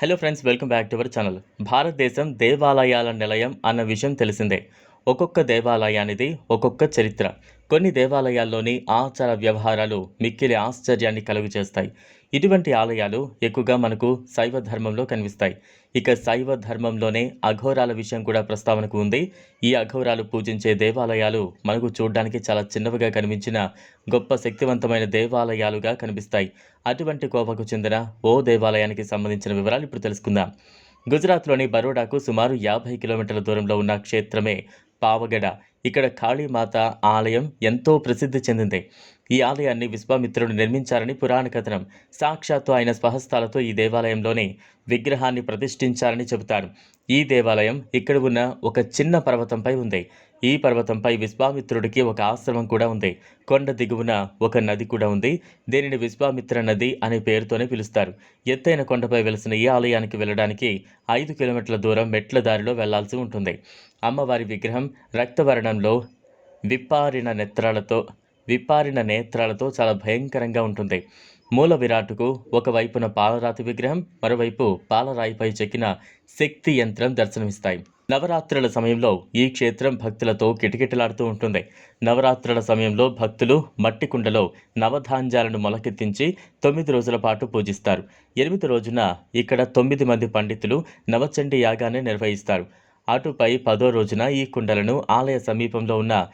Hello friends welcome back to our channel భారతదేశం దేవాలయాల నిలయం అన్న విషయం తెలిసిందే. ఒక్కొక్క దేవాలయానిది ఒక్కొక్క చరిత్ర. కొన్ని దేవాలయాల్లోని ఆచార వ్యవహారాలు మిక్కిలి ఆశ్చర్యాన్ని కలుగు చేస్తాయి ఇటువంటి ఆలయాలు ఎక్కువగా మనకు శైవ ధర్మంలో కనిపిస్తాయి. ఇక శైవ ధర్మంలోనే అఘోరాల విషయం కూడా ప్రస్తావనకు ఉంది. ఈ అఘోరాలు పూజించే దేవాలయాలు మనకు చూడడానికి చాలా చిన్నవిగా కనిపించిన గొప్ప శక్తివంతమైన దేవాలయాలుగా కనిపిస్తాయి. అటువంటి కోవకు చెందిన ఓ దేవాలయానికి సంబంధించిన వివరాలు ఇప్పుడు తెలుసుకుందాం. గుజరాత్లోని బరోడాకు సుమారు యాభై కిలోమీటర్ల దూరంలో ఉన్న క్షేత్రమే పావగడ. ఇక్కడ కాళీమాత ఆలయం ఎంతో ప్రసిద్ధి చెందింది. ఈ ఆలయాన్ని విశ్వామిత్రుడు నిర్మించారని పురాణ కథనం. సాక్షాత్తు ఆయన స్వహస్తాలతో ఈ దేవాలయంలోని విగ్రహాన్ని ప్రతిష్ఠించారని చెబుతారు ఈ దేవాలయం ఇక్కడ ఉన్న ఒక చిన్న పర్వతంపై ఉంది. ఈ పర్వతంపై విశ్వామిత్రుడికి ఒక ఆశ్రమం కూడా ఉంది. కొండ దిగువన ఒక నది కూడా ఉంది. దీనిని విశ్వామిత్ర నది అనే పేరుతోనే పిలుస్తారు. ఎత్తైన కొండపై వెలిసిన ఈ ఆలయానికి వెళ్ళడానికి ఐదు కిలోమీటర్ల దూరం మెట్ల దారిలో వెళ్ళాల్సి ఉంటుంది. అమ్మవారి విగ్రహం రక్తవర్ణంలో విప్పారిన నేత్రాలతో విప్పారిన నేత్రాలతో చాలా భయంకరంగా ఉంటుంది. మూల విరాటుకు ఒకవైపున పాలరాతి విగ్రహం మరోవైపు పాలరాయిపై చెక్కిన శక్తి యంత్రం దర్శనమిస్తాయి. నవరాత్రుల సమయంలో ఈ క్షేత్రం భక్తులతో కిటకిటలాడుతూ ఉంటుంది. నవరాత్రుల సమయంలో భక్తులు మట్టి కుండలో నవధాన్యాలను మొలకెత్తించి తొమ్మిది రోజుల పాటు పూజిస్తారు. ఎనిమిది రోజున ఇక్కడ తొమ్మిది మంది పండితులు నవచండి యాగాన్ని నిర్వహిస్తారు. అటుపై పదో రోజున ఈ కుండలను ఆలయ సమీపంలో ఉన్న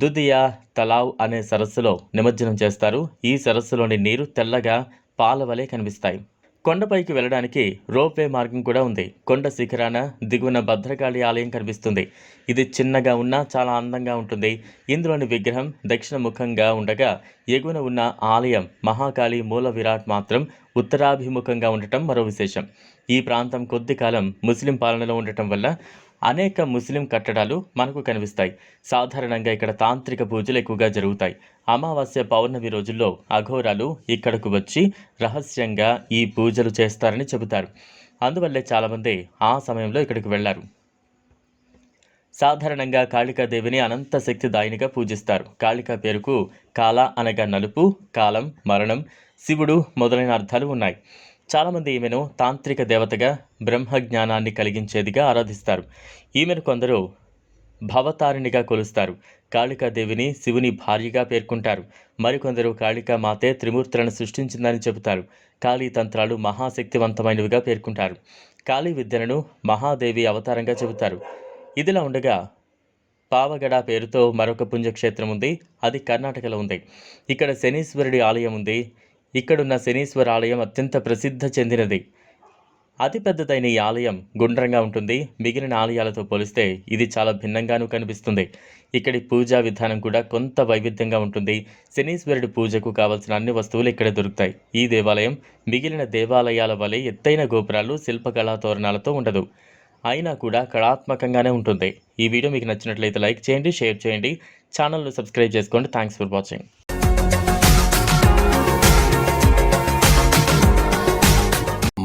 దుదియా తలావ్ అనే సరస్సులో నిమజ్జనం చేస్తారు. ఈ సరస్సులోని నీరు తెల్లగా పాలవలే కనిపిస్తాయి. కొండపైకి వెళ్ళడానికి రోప్వే మార్గం కూడా ఉంది. కొండ శిఖరాన దిగువన భద్రకాళి ఆలయం కనిపిస్తుంది. ఇది చిన్నగా ఉన్నా చాలా అందంగా ఉంటుంది. ఇందులోని విగ్రహం దక్షిణ ముఖంగా ఉండగా ఎగువన ఉన్న ఆలయం మహాకాళి మూల విరాట్ మాత్రం ఉత్తరాభిముఖంగా ఉండటం మరో విశేషం. ఈ ప్రాంతం కొద్ది కాలం ముస్లిం పాలనలో ఉండటం వల్ల అనేక ముస్లిం కట్టడాలు మనకు కనిపిస్తాయి. సాధారణంగా ఇక్కడ తాంత్రిక పూజలు ఎక్కువగా జరుగుతాయి. అమావాస్య పౌర్ణమి రోజుల్లో అఘోరాలు ఇక్కడకు వచ్చి రహస్యంగా ఈ పూజలు చేస్తారని చెబుతారు. అందువల్లే చాలామంది ఆ సమయంలో ఇక్కడికి వెళ్ళారు. సాధారణంగా కాళికాదేవిని అనంత శక్తిదాయినిగా పూజిస్తారు. కాళికా పేరుకు కాల అనగా నలుపు కాలం మరణం శివుడు మొదలైన అర్థాలు ఉన్నాయి. చాలామంది ఈమెను తాంత్రిక దేవతగా బ్రహ్మ జ్ఞానాన్ని కలిగించేదిగా ఆరాధిస్తారు. ఈమెను కొందరు భవతారిణిగా కొలుస్తారు. కాళికాదేవిని శివుని భార్యగా పేర్కొంటారు. మరికొందరు కాళికా మాతే త్రిమూర్తులను సృష్టించిందని చెబుతారు. కాళీ తంత్రాలు మహాశక్తివంతమైనవిగా పేర్కొంటారు. కాళీ విద్యలను మహాదేవి అవతారంగా చెబుతారు. ఇదిలా ఉండగా పావగడ పేరుతో మరొక పుణ్యక్షేత్రం ఉంది. అది కర్ణాటకలో ఉంది. ఇక్కడ శనీశ్వరుడి ఆలయం ఉంది. ఇక్కడున్న శనీశ్వర ఆలయం అత్యంత ప్రసిద్ధ చెందినది. అతిపెద్దదైన ఈ ఆలయం గుండ్రంగా ఉంటుంది. మిగిలిన ఆలయాలతో పోలిస్తే ఇది చాలా భిన్నంగానూ కనిపిస్తుంది. ఇక్కడి పూజా విధానం కూడా కొంత వైవిధ్యంగా ఉంటుంది. శనీశ్వరుడి పూజకు కావలసిన అన్ని వస్తువులు ఇక్కడ దొరుకుతాయి. ఈ దేవాలయం మిగిలిన దేవాలయాల వలె ఎత్తైన గోపురాలు శిల్పకళా తోరణాలతో ఉండదు. అయినా కూడా కళాత్మకంగానే ఉంటుంది. ఈ వీడియో మీకు నచ్చినట్లయితే లైక్ చేయండి షేర్ చేయండి. ఛానల్ను సబ్స్క్రైబ్ చేసుకోండి. Thanks for watching.